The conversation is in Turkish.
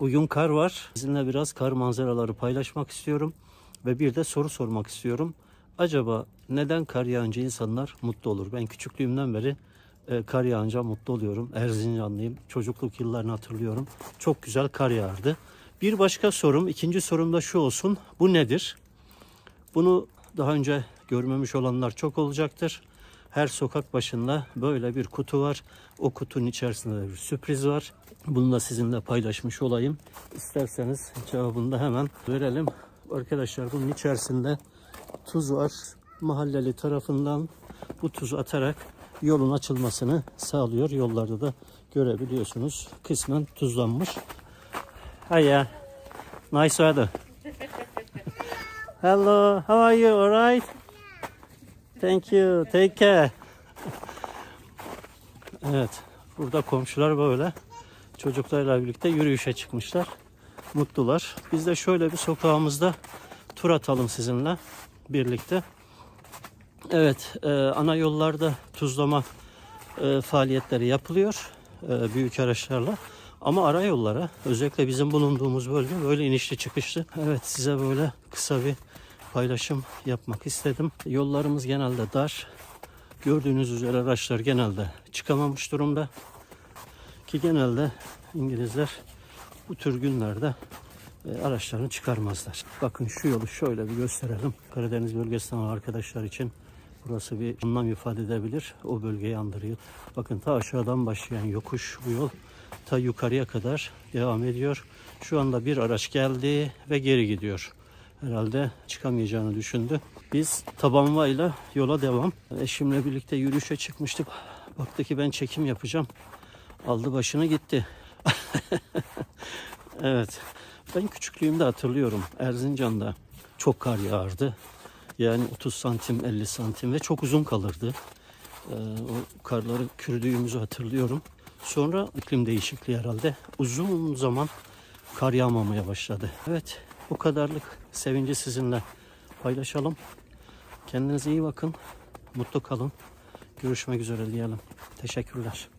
Bugün kar var. Sizinle biraz kar manzaraları paylaşmak istiyorum. Ve bir de soru sormak istiyorum. Acaba neden kar yağınca insanlar mutlu olur? Ben küçüklüğümden beri e, kar yağınca mutlu oluyorum. Erzincanlıyım. Çocukluk yıllarını hatırlıyorum. Çok güzel kar yağardı. Bir başka sorum, ikinci sorum da şu olsun. Bu nedir? Bunu daha önce görmemiş olanlar çok olacaktır. Her sokak başında böyle bir kutu var. O kutunun içerisinde de bir sürpriz var. Bunu da sizinle paylaşmış olayım. İsterseniz cevabını da hemen verelim. Arkadaşlar bunun içerisinde tuz var. Mahalleli tarafından bu tuzu atarak yolun açılmasını sağlıyor. Yollarda da görebiliyorsunuz. Kısmen tuzlanmış. Hiya. Nice weather. Hello, how are you? All right? Thank you. Take care. Evet, burada komşular böyle çocuklarla birlikte yürüyüşe çıkmışlar. Mutlular. Biz de şöyle bir sokağımızda tur atalım sizinle birlikte. Evet, e, ana yollarda tuzlama e, faaliyetleri yapılıyor e, büyük araçlarla. Ama ara yollara, özellikle bizim bulunduğumuz bölge böyle inişli çıkışlı. Evet, size böyle kısa bir paylaşım yapmak istedim. Yollarımız genelde dar. Gördüğünüz üzere araçlar genelde çıkamamış durumda. Ki genelde İngilizler bu tür günlerde e, araçlarını çıkarmazlar. Bakın şu yolu şöyle bir gösterelim. Karadeniz bölgesinden arkadaşlar için burası bir anlam ifade edebilir. O bölgeyi andırıyor. Bakın ta aşağıdan başlayan yokuş bu yol ta yukarıya kadar devam ediyor. Şu anda bir araç geldi ve geri gidiyor. Herhalde çıkamayacağını düşündü. Biz tabanvayla yola devam. Eşimle birlikte yürüyüşe çıkmıştık. Baktı ki ben çekim yapacağım. Aldı başını gitti. evet. Ben küçüklüğümde hatırlıyorum. Erzincan'da çok kar yağardı. Yani 30 santim, 50 santim ve çok uzun kalırdı. Ee, o karları kürdüğümüzü hatırlıyorum. Sonra iklim değişikliği herhalde uzun zaman kar yağmamaya başladı. Evet bu kadarlık sevinci sizinle paylaşalım. Kendinize iyi bakın. Mutlu kalın. Görüşmek üzere diyelim. Teşekkürler.